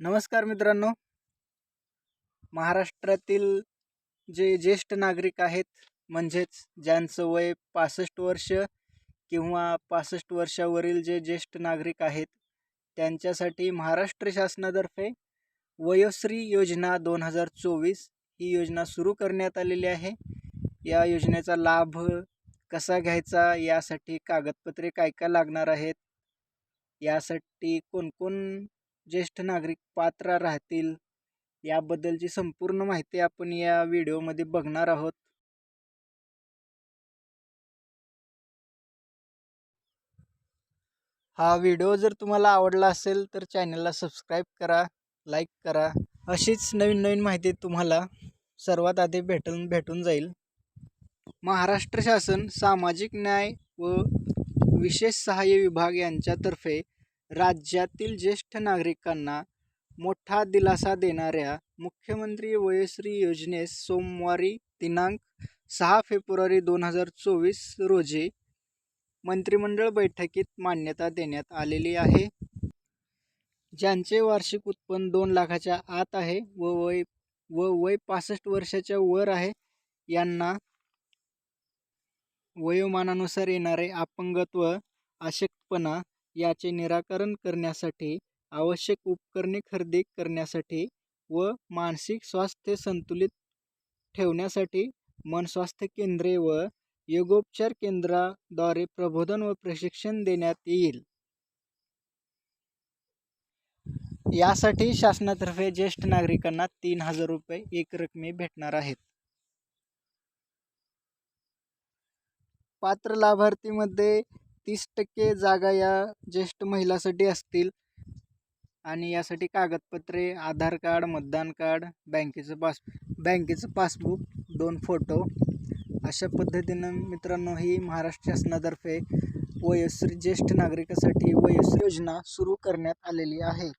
नमस्कार मित्रांनो. महाराष्ट्रातील जे ज्येष्ठ नागरिक आहेत म्हणजेच ज्यांचं वय पासष्ट वर्ष किंवा पासष्ट वर्षावरील जे ज्येष्ठ नागरिक आहेत त्यांच्यासाठी महाराष्ट्र शासनातर्फे वयोश्री योजना दोन हजार चोवीस ही योजना सुरू करण्यात आलेली आहे. या योजनेचा लाभ कसा घ्यायचा यासाठी कागदपत्रे काय काय लागणार आहेत यासाठी कोणकोण ज्येष्ठ नागरिक पात्र राहतील याबद्दलची संपूर्ण माहिती आपण या व्हिडिओमध्ये बघणार आहोत. हा व्हिडिओ जर तुम्हाला आवडला असेल तर चॅनलला सबस्क्राईब करा लाईक करा. अशीच नवीन नवीन माहिती तुम्हाला सर्वात आधी भेटून भेटून जाईल. महाराष्ट्र शासन सामाजिक न्याय व विशेष सहाय्य विभाग यांच्यातर्फे राज्यातील ज्येष्ठ नागरिकांना मोठा दिलासा देणाऱ्या मुख्यमंत्री वयोश्री योजनेस सोमवारी दिनांक सहा फेब्रुवारी दोन हजार चोवीस रोजी मंत्रिमंडळ बैठकीत मान्यता देण्यात आलेली आहे. ज्यांचे वार्षिक उत्पन्न दोन लाखाच्या आत आहे व वय व वय पासष्ट वर्षाच्या वर आहे यांना वयोमानानुसार येणारे अपंगत्व अशक्तपणा याचे निराकरण करण्यासाठी आवश्यक उपकरणे खरेदी करण्यासाठी व मानसिक स्वास्थ्य संतुलित ठेवण्यासाठी मनस्वास्थ्य केंद्रे व योगोपचार केंद्राद्वारे प्रबोधन व प्रशिक्षण देण्यात येईल. यासाठी शासनातर्फे ज्येष्ठ नागरिकांना तीन हजार रुपये एक रकमी भेटणार आहेत. पात्र लाभार्थीमध्ये तीस टक्के जागा या ज्येष्ठ महिलासाठी असतील. आणि यासाठी कागदपत्रे आधार कार्ड मतदान कार्ड बँकेचं पास बँकेचं पासबुक दोन फोटो. अशा पद्धतीनं मित्रांनो ही महाराष्ट्र शासनातर्फे वयोश्री ज्येष्ठ नागरिकासाठी वयस्त्री योजना सुरू करण्यात आलेली आहे.